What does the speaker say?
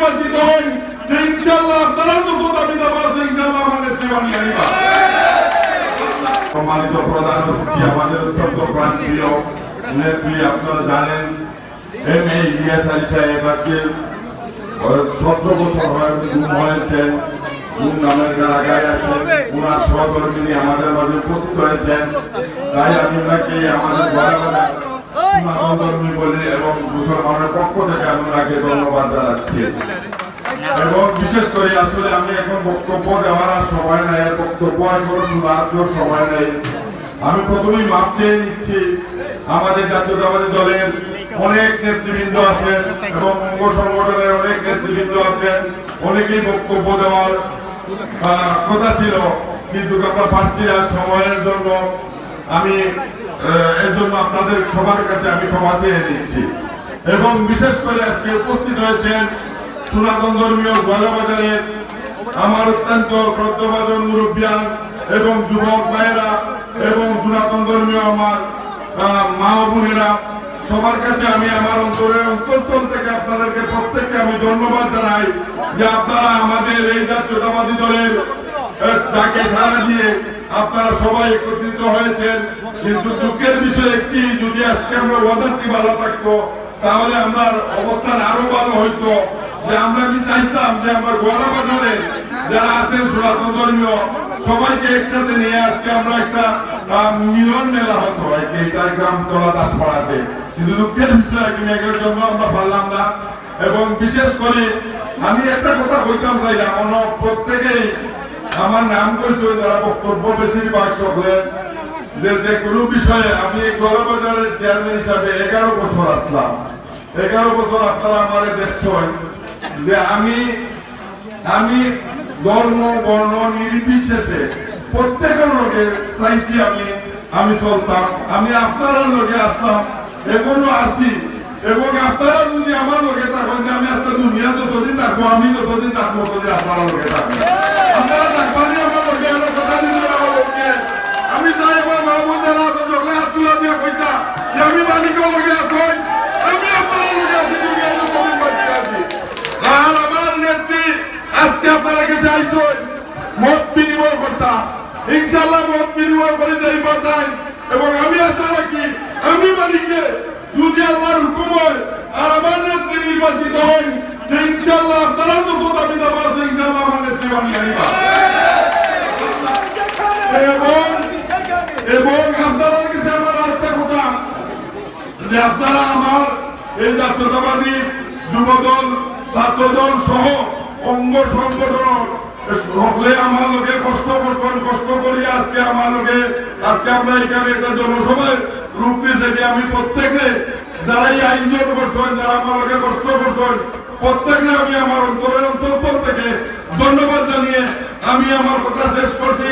নির্বাচিত হন, যে ইনশাল্লাহ আপনারা যত দাবি দাবা আছে ইনশাল্লাহ আমার নেত্রী বানিয়ে আনিবা সম্মানিত প্রধান অতিথি, আমাদের অত্যন্ত প্রাণপ্রিয় নেত্রী, আপনারা জানেন এম এ ইলিয়াস আলী সাহেব আজকে সতেরো বছর হয়ে হয়েছেন, গুম নামের কারাগারে আছেন উনার সহকর্মী আমাদের মাঝে উপস্থিত হয়েছেন। তাই আমি ওনাকে, আমাদের আমি ওনাকে প্রথমেই মাপ চেয়ে নিচ্ছি, আমাদের জাতীয়তাবাদী দলের অনেক নেতৃবৃন্দ আছেন এবং অঙ্গ সংগঠনের অনেক নেতৃবৃন্দ আছেন অনেকেই বক্তব্য দেওয়ার কথা ছিল, কিন্তু আমরা পারছি না, সময়ের জন্য আমি এর জন্য আপনাদের সবার কাছে আমি ক্ষমা চেয়ে নিচ্ছি। এবং বিশেষ করে আজকে উপস্থিত হয়েছেন সনাতন ধর্মীয় বাজারের আমার অত্যন্ত শ্রদ্ধাভাজন মুরব্বিয়ান এবং যুবক ভাইয়েরা এবং সনাতন ধর্মীয় আমার মা বোনেরা, সবার কাছে আমি আমার অন্তরের অন্তঃস্থল থেকে আপনাদেরকে প্রত্যেককে আমি ধন্যবাদ জানাই যে আপনারা আমাদের এই জাতীয়তাবাদী দলের তাকে সাড়া দিয়ে আপনারা সবাই একত্রিত হয়েছেন, কিন্তু দুঃখের বিষয় একটি, যদি আজকে আমরা ওয়াদারটি ভালো থাকতো, তাহলে আমরা অবস্থান আরও ভালো হইতো। যে আমরা কি চাইতাম যে আমার গোয়ালা বাজারে যারা আছেন সনাতন ধর্মীয়, সবাইকে একসাথে নিয়ে আজকে আমরা একটা মিলন মেলা হতো, এই গ্রাম তলা দাসপাড়াতে। কিন্তু দুঃখের বিষয় মেঘের জন্য আমরা পারলাম না। এবং বিশেষ করে আমি একটা কথা বলতাম চাইলাম, অন্য প্রত্যেকেই আমার নাম কইছে যারা বক্তব্য বেশিরভাগ সকলের, যে যে কোনো বিষয়ে আমি গড়বাজারের চেয়ারম্যান হিসাবে এগারো বছর আসলাম। এগারো বছর আপনারা আমার দেখছেন যে আমি আমি ধর্ম, বর্ণ নির্বিশেষে প্রত্যেকের লোকে চাইছি আমি আমি চলতাম। আমি আপনারা লোকে আসলাম, এখনও আছি। এবং আপনারা যদি আমার লোকে থাকেন আমি আজকে দুনিয়া যতদিন থাকব, আমি যতদিন থাকব, ততদিন আপনারা লোকে থাকবেন আপনারা থাকবেন আমার লোকে আমার কথা দিলে আমার লোকে আমি চাই আমার মা বোন যারা আছে সকলে আমি আজকে বিনিময় করে যাই এবং আমি আশা রাখি, আমি মালিককে যদি আমার হুকুম হয় আর আমার নেত্রী নির্বাচিত হন যে ইনশাল্লাহ আপনারা যত দাবি দাবা আছে ইনশাল্লাহ আমার নেত্রী বানিয়ে আনিবা এবং এবং আপনাদের কাছে আমার আরেকটা কথা যে আপনারা আমার এই জাতীয়তাবাদী যুবদল, ছাত্রদল সহ অঙ্গ সংগঠন সকলে আমার লোকে কষ্ট করছেন কষ্ট করি আজকে আমার লোকে, আজকে আমরা এখানে একটা জনসভায় রূপ আমি প্রত্যেকে করছেন, যারা আমার লোকে কষ্ট করছেন প্রত্যেকে আমি আমার অন্তরের অন্তঃস্থল থেকে ধন্যবাদ জানিয়ে আমি আমার কথা শেষ করছি।